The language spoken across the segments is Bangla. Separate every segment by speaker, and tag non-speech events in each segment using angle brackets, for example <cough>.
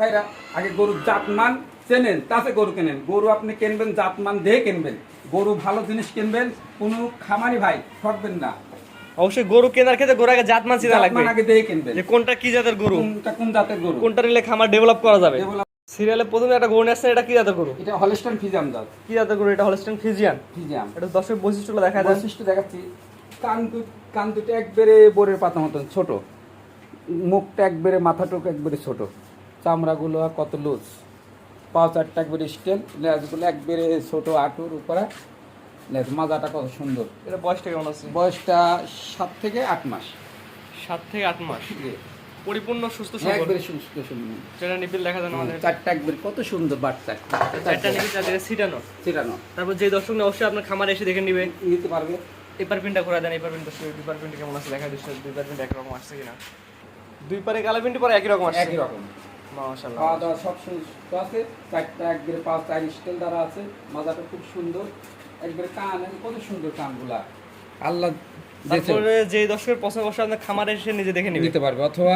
Speaker 1: ভাইরা আগে গরুর জাতমান চেনেন তাতে গরু কেনেন। গরু আপনি কিনবেন জাতমান দিয়ে কিনবেন। গরু ভালো জিনিস কিনবেন কোনো খামারি ভাই ঠকবেন না।
Speaker 2: অবশ্যই গরু কেনার ক্ষেত্রে গরু আগে জাত মান চিনা লাগবে।
Speaker 1: জাতমান আগে দিয়ে কিনবেন।
Speaker 2: যে কোনটা কি জাতের গরু?
Speaker 1: কোনটা কোন জাতের গরু?
Speaker 2: কোনটা নিলে খামার ডেভেলপ করা যাবে? সিরিয়ালে প্রথমে একটা গরু নিয়ে এটা কি জাতের গরু?
Speaker 1: এটা হলস্টাইন ফিজাম জাত।
Speaker 2: কি জাতের গরু এটা? হলস্টেন ফিজিয়ান
Speaker 1: ফিজাম
Speaker 2: এটা দর্শক বৈশিষ্ট্যগুলো দেখা দেন
Speaker 1: বৈশিষ্ট্য দেখাচ্ছি। কান কান দুটো একবারে বোরের পাতা মতন ছোট। মুখটা একবারে মাথাটুকু একবারে ছোট। চামড়াগুলো কত লুজ পাও চারটা একবারে স্টেল লেজগুলো একবারে ছোট আটুর উপরে। লেজ মাজাটা কত সুন্দর।
Speaker 2: এটা বয়সটা কেমন আছে?
Speaker 1: বয়সটা সাত থেকে আট মাস।
Speaker 2: সাত থেকে আট মাস? পরিপূর্ণ সুস্থ সবল।
Speaker 1: একবারে সুস্থ সুন্দর
Speaker 2: যেটা নিপিল দেখা যান আমাদের।
Speaker 1: চারটা একবারে কত সুন্দর বাচ্চা।
Speaker 2: চারটা নিপিল চারদিকে ছিটানো।
Speaker 1: সেটানো
Speaker 2: তারপর যে দর্শক অবশ্যই আপনার খামারে এসে দেখে নিবে।
Speaker 1: নিতে পারবে।
Speaker 2: এপার পিনটা ঘোরা দেন পিন দর্শক দুই পার পিনটা কেমন আছে দেখা দিচ্ছে দুই পার পিনটা একরকম আসছে কিনা। দুই পারে কালো পিনটি পরে একই রকম আসছে।
Speaker 1: একই রকম। খাওয়া দাওয়া সব সুস্থ আছে। চারটা একবারে পাঁচ চার স্কেল দ্বারা আছে। মাজাটা খুব সুন্দর। একবারে কান কত সুন্দর কানগুলা। আল্লাহ।
Speaker 2: তারপরে যে দর্শকের পছন্দ আপনার খামারে এসে নিজে দেখে নিবে।
Speaker 1: নিতে পারবে অথবা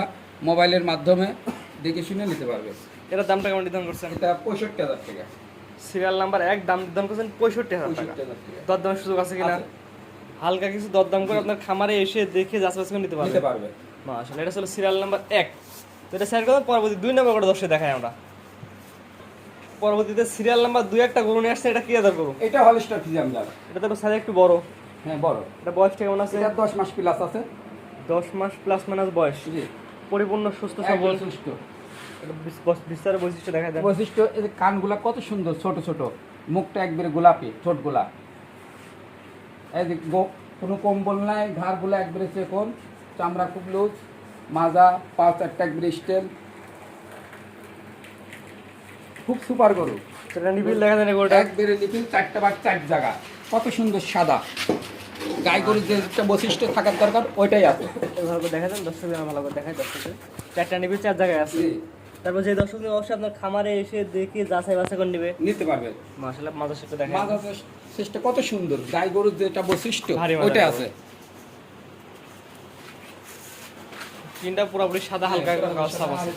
Speaker 1: মোবাইলের মাধ্যমে দেখে শুনে নিতে পারবে।
Speaker 2: এটার দামটা কেমন নির্ধারণ করছেন?
Speaker 1: এটা পঁয়ষট্টি হাজার টাকা।
Speaker 2: সিরিয়াল নাম্বার এক দাম নির্ধারণ করছেন পঁয়ষট্টি হাজার টাকা। দরদামের সুযোগ আছে কিনা? হালকা কিছু দরদাম করে আপনার খামারে এসে দেখে যাচাই বাছাই করে নিতে
Speaker 1: নিতে পারবে।
Speaker 2: মাশাআল্লাহ এটা ছিল সিরিয়াল নাম্বার এক। তো এটা স্যার কথা পরবর্তী দুই নম্বর করে দর্শক দেখাই আমরা। পরবর্তীতে সিরিয়াল নাম্বার দুই একটা গরু নিয়ে আসছে এটা কি আদার গরু?
Speaker 1: এটা হলস্টার ফিজাম যাবে
Speaker 2: এটা তো সাইজ একটু বড়।
Speaker 1: হ্যাঁ বড়।
Speaker 2: এটা বয়সটা কেমন আছে?
Speaker 1: এটা দশ মাস প্লাস আছে।
Speaker 2: দশ মাস প্লাস মাইনাস বয়স।
Speaker 1: জি।
Speaker 2: পরিপূর্ণ সুস্থ সবল।
Speaker 1: সুস্থ।
Speaker 2: এটা বিস- বৈশিষ্ট্য দেখা যায়
Speaker 1: বৈশিষ্ট্য এই যে কানগুলা কত সুন্দর ছোট ছোট। মুখটা একবারে গোলাপি ঠোঁট গোলা। এই যে কোনো কম্বল নাই ঘাড়গুলো একবারে চেকন। চামড়া খুব লুজ মাজা পা চারটা একবারে স্টেল। খুব সুপার গরু।
Speaker 2: সেটা নিবিল দেখা যায় গরুটা?
Speaker 1: একবারে লিপিল চারটা বা চার জায়গা। কত সুন্দর সাদা। গাই গরুর যে একটা বৈশিষ্ট্য থাকার দরকার ওইটাই আছে।
Speaker 2: এভাবে করে দেখা যান দর্শক ভালো করে দেখায় দর্শকের চারটা নিবিল চার জায়গায় আছে। তারপর যে দর্শক অবশ্যই আপনার খামারে এসে দেখে যাচাই বাছাই করে নিবে।
Speaker 1: নিতে পারবে।
Speaker 2: মাসাল্লাহ মাজার সাথে দেখা
Speaker 1: মাজা চেষ্টা কত সুন্দর। গাই গরুর যেটা বৈশিষ্ট্য
Speaker 2: ভারী
Speaker 1: ওইটাই আছে।
Speaker 2: পিনটা পুরোপুরি সাদা হালকা ছাপ আছে।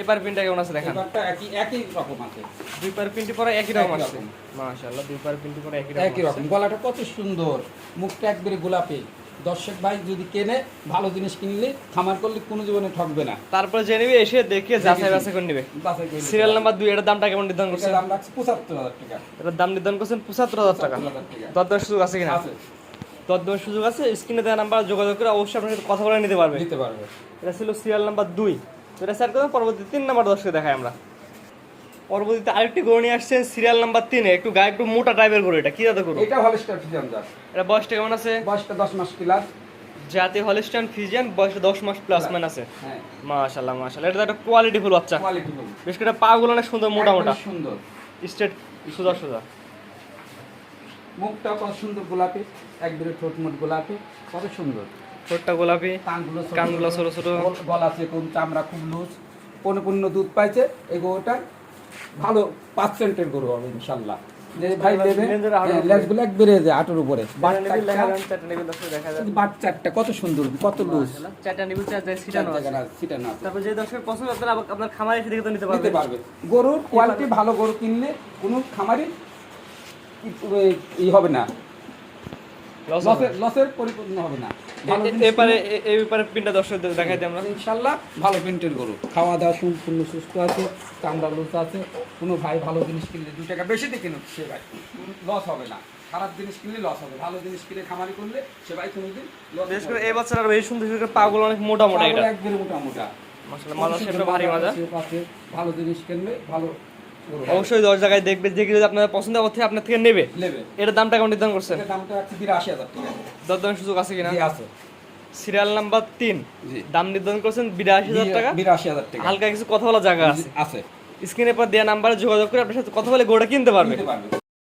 Speaker 2: এবার পিনটা কেমন আছে দেখান?
Speaker 1: একই একই রকম আছে।
Speaker 2: দুই পার পিনটি পরে একই রকম আছে। মাশাআল্লাহ দুই পার পিনটি পরে একই রকম
Speaker 1: একই
Speaker 2: রকম।
Speaker 1: গলাটা কত সুন্দর। মুখটা একবারে গোলাপি। দর্শক ভাই যদি কেনে ভালো জিনিস কিনলে খামার করলে কোনো জীবনে ঠকবে না।
Speaker 2: তারপর জেনে নিবে এসে দেখে যাচাই বাছাই করে নিবে। সিরিয়াল। নাম্বার দুই এটার দামটা কেমন নির্ধারণ করছেন?
Speaker 1: দাম রাখছে পঁচাত্তর হাজার টাকা।
Speaker 2: এটার দাম নির্ধারণ করছেন পঁচাত্তর হাজার টাকা।
Speaker 1: 75,000 টাকা।
Speaker 2: দরদার সুযোগ আছে কিনা?
Speaker 1: আছে।
Speaker 2: দরদার সুযোগ আছে? স্ক্রিনে দেওয়া নাম্বার যোগাযোগ করে অবশ্যই আপনার সাথে কথা বলে নিতে পারবে।
Speaker 1: নিতে পারবে।
Speaker 2: এটা ছিল সিরিয়াল নাম্বার দুই। তো এটা স্যার করবেন পরবর্তী তিন নাম্বার দর্শকে দেখাই আমরা। পরবর্তীতে আরেকটি গরু নিয়ে আসছেন সিরিয়াল নাম্বার তিনে একটু গায়ে একটু মোটা টাইপের গরু এটা। কি জাতের গরু?
Speaker 1: এটা হলস্টার ফিজাম জাত।
Speaker 2: এটা বয়সটা কেমন আছে?
Speaker 1: বয়সটা দশ মাস প্লাস
Speaker 2: জাতি হলিস্টান ফিজিয়ান বয়সটা দশ মাস প্লাস মান আছে।
Speaker 1: হ্যাঁ।
Speaker 2: মাশাল্লাহ মাশাল্লাহ এটা একটা কোয়ালিটি ফুল বাচ্চা।
Speaker 1: Quality full.
Speaker 2: বেশ করে পা গুলো অনেক সুন্দর মোটা মোটা।
Speaker 1: সুন্দর।
Speaker 2: স্ট্রেট সোজা সোজা।
Speaker 1: মুখটা কত সুন্দর গোলাপি একবারে ঠোঁট মোট গোলাপি কত সুন্দর।
Speaker 2: ঠোঁটটা গোলাপি
Speaker 1: কানগুলো ছোট
Speaker 2: কানগুলো ছোট ছোট।
Speaker 1: গলা চেকুন চামড়া খুব লুজ। পরিপূর্ণ দুধ পাইছে এই গরুটা ভালো পার্সেন্টের গরু হবে ইনশাল্লাহ। যে ভাই নেবে হ্যাঁ, লেজগুলো একবারে যে আটুর উপরে। বাট
Speaker 2: চারটা নিবিল দেখা
Speaker 1: চারটা
Speaker 2: যান চারটা নিবিল দর্শক দেখা যান
Speaker 1: বাট চারটা কত সুন্দর কত লুজ।
Speaker 2: চারটা নিবিল চার জায়গায় ছিটানো আছে। তারপর যে দর্শক পছন্দ আপনারা আপনার খামারে এসে দেখে তো নিতে
Speaker 1: নিতে পারবে। গরুর কোয়ালিটি ভালো গরু কিনলে কোনো খামারি ই হবে না। লসের লসের পরিপূর্ণ হবে না। ভালো
Speaker 2: এ-
Speaker 1: জিনিস
Speaker 2: এপারে এ- এই ব্যাপারে পিনটা দর্শকদের দেখাই দিই আমরা।
Speaker 1: ইনশাল্লাহ ভালো প্রিন্টের গরু। খাওয়া দাওয়া সম্পূর্ণ সুস্থ আছে চামড়া লুচ আছে। কোনো ভাই ভালো জিনিস কিনলে দু টাকা বেশি দিয়ে কিনুক সে ভাই। লস হবে না। খারাপ জিনিস কিনলে লস হবে। ভালো জিনিস কিনে খামারি করলে সে ভাই কোনোদিন লস
Speaker 2: বিশেষ করে এই বাচ্চারা বেশ সুন্দর সুন্দর অনেক মোটা মোটা এটা।
Speaker 1: মোটা মোটা ভালো জিনিস কিনলে ভালো।
Speaker 2: অবশ্যই দশ জায়গায় দেখবে দেখে যদি আপনার পছন্দ করতে আপনার থেকে নেবে। এটার দামটা কেমন নির্ধারণ করছেন?
Speaker 1: দামটা বিরাশি হাজার
Speaker 2: দরদামের সুযোগ আছে কিনা?
Speaker 1: আছে।
Speaker 2: সিরিয়াল নাম্বার তিন। দাম নির্ধারণ করছেন বিরাশি হাজার টাকা?
Speaker 1: বিরাশি হাজার টাকা।
Speaker 2: হালকা কিছু কথা বলা জায়গা আছে।
Speaker 1: আছে।
Speaker 2: স্ক্রিনের পর দেওয়া নাম্বারে যোগাযোগ করে আপনার সাথে কথা বলে গোটা কিনতে পারবে।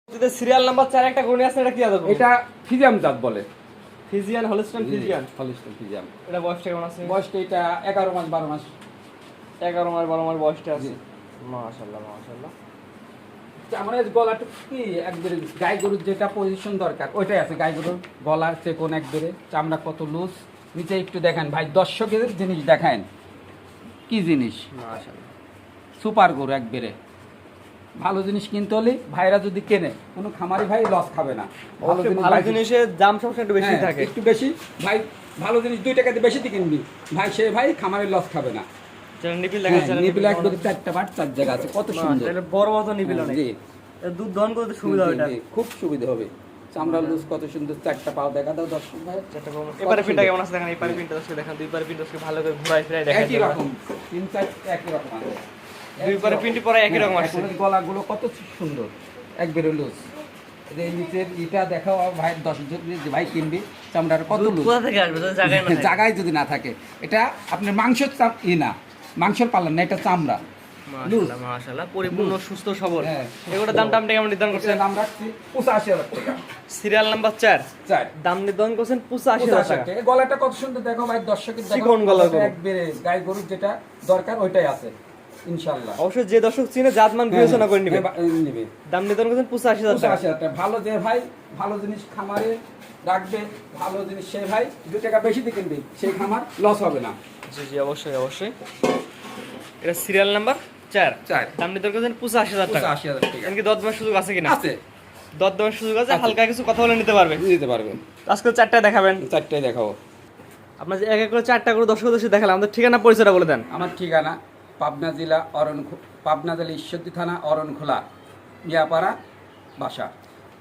Speaker 2: যদি সিরিয়াল নাম্বার চার একটা গণি আছে এটা কি আছে
Speaker 1: এটা ফিজাম জাত বলে।
Speaker 2: Friesian Holstein Friesian?
Speaker 1: হলিস্টন ফিজিয়াম।
Speaker 2: এটা বয়সটা কেমন আছে?
Speaker 1: বয়সটা এটা এগারো মাস বারো মাস।
Speaker 2: এগারো মাস বারো মাস বয়সটা আছে। মাশাল্লাহ
Speaker 1: আমার এই গলাটা কি একবারে গাই গরুর যেটা পজিশন দরকার ওইটাই আছে গাই গরুর গলার চেকন একবারে। চামড়া কত লুজ নিচে একটু দেখান ভাই দর্শকের জিনিস দেখান। কি জিনিস? সুপার গরু একবারে। ভালো জিনিস কিনতে হলে ভাইরা যদি কেনে কোনো খামারি ভাই লস খাবে না। ভালো
Speaker 2: জিনিসের দাম সবসময় একটু বেশি
Speaker 1: হ্যাঁ,
Speaker 2: থাকে।
Speaker 1: একটু বেশি। ভাই ভালো জিনিস দুই টাকাতে বেশি দিয়ে কিনবি। ভাই সে ভাই খামারের লস খাবে না।
Speaker 2: নিপিল
Speaker 1: হ্যাঁ, নিপিল একবারে চারটা পাট চার জায়গা আছে কত সুন্দর।
Speaker 2: বড় মতো নিপিল
Speaker 1: হ্যাঁ, জি।
Speaker 2: দুধ দহন করতে সুবিধা হয় এটা
Speaker 1: খুব সুবিধা হবে। চামড়া লুজ কত সুন্দর চারটা পাও দেখা দাও দর্শক ভাই।
Speaker 2: এবারে পিনটা কেমন আছে দেখেন এই পারে পিনটা দর্শক দেখেন দুই পারে পিনটা দর্শক ভালো করে
Speaker 1: একই রকম তিন চার একই রকম
Speaker 2: দুই পারে পিনটি পরে একই রকম আসছে
Speaker 1: এখন গলাগুলো কত সুন্দর একবারে লুজ। এই নিচের ইটা দেখাও ভাই দশ জন যে ভাই কিনবি চামড়াটা কত লুজ।
Speaker 2: যদি <laughs> জায়গায়
Speaker 1: যদি না থাকে। এটা আপনার চাম ই না। মাংসের পাল্লা না এটা চামড়া।
Speaker 2: মাশাআল্লাহ মাশাআল্লাহ পরিপূর্ণ সুস্থ সবল।
Speaker 1: হ্যাঁ।
Speaker 2: এগুলোর কেমন নির্ধারণ করছেন?
Speaker 1: দাম রাখছি টাকা।
Speaker 2: সিরিয়াল নাম্বার চার।
Speaker 1: চার।
Speaker 2: দাম নির্ধারণ করছেন টাকা।
Speaker 1: গলাটা কত সুন্দর দেখো ভাই দর্শকের দেখো। একবারে গাই গরুর যেটা দরকার ওইটাই আছে।
Speaker 2: অবশ্যই যে দর্শক চিনে জাতমান বিবেচনা করে নেবে।
Speaker 1: হ্যাঁ, হ্যাঁ, নিবে।
Speaker 2: দাম নির্ধারণ করছেন পঁচাশি হাজার টাকা।
Speaker 1: ভালো যে ভাই ভালো জিনিস খামারে রাখবে ভালো জিনিস সেই ভাই দু টাকা বেশি দিয়ে কিনবে সেই খামার লস হবে না।
Speaker 2: জি জি অবশ্যই অবশ্যই। এটা সিরিয়াল নাম্বার চার।
Speaker 1: চার।
Speaker 2: দাম নির্ধারণ করছেন পঁচাশি হাজার টাকা।
Speaker 1: পঁচাশি হাজার টাকা।
Speaker 2: এমনকি সুযোগ আছে কিনা?
Speaker 1: আছে।
Speaker 2: দরদামের সুযোগ আছে হালকা কিছু কথা বলে নিতে পারবে।
Speaker 1: দিতে পারবেন
Speaker 2: আজকে চারটা দেখাবেন।
Speaker 1: চারটাই দেখাবো।
Speaker 2: আপনার যে এক এক করে চারটা করে দর্শক দর্শক দেখালাম আমাদের ঠিকানা পরিচয়টা বলে দেন।
Speaker 1: আমার ঠিকানা পাবনা জেলা অরণ পাবনা জেলা ঈশ্বরদী থানা অরণখোলা মিয়াপাড়া বাসা।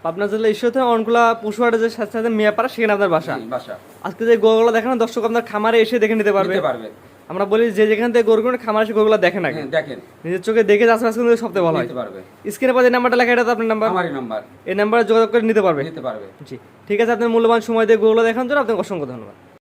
Speaker 2: পাবনা জেলা ঈশ্বর থানা অনকুলা পশুহাটের যে সাথে সাথে মেয়াপাড়া সেখানে আপনার বাসা।
Speaker 1: বাসা।
Speaker 2: আজকে যে গরুগুলো দেখানো দর্শক আপনার খামারে এসে দেখে নিতে পারবে।
Speaker 1: পারবে।
Speaker 2: আমরা বলি যে যেখান থেকে গরুগুলো খামারে এসে গরুগুলো দেখেন আগে।
Speaker 1: হ্যাঁ, দেখেন।
Speaker 2: নিজের চোখে দেখে আজকে কিন্তু সবথেকে ভালো হয়।
Speaker 1: পারবে।
Speaker 2: স্ক্রিনে পাশে নাম্বারটা লেখা এটা তো আপনার নাম্বার?
Speaker 1: আমারই নাম্বার।
Speaker 2: এই নাম্বারে যোগাযোগ করে নিতে পারবে।
Speaker 1: নিতে পারবে।
Speaker 2: জি ঠিক আছে আপনার মূল্যবান সময় দিয়ে গরুগুলো দেখানোর জন্য আপনাকে অসংখ্য ধন্যবাদ।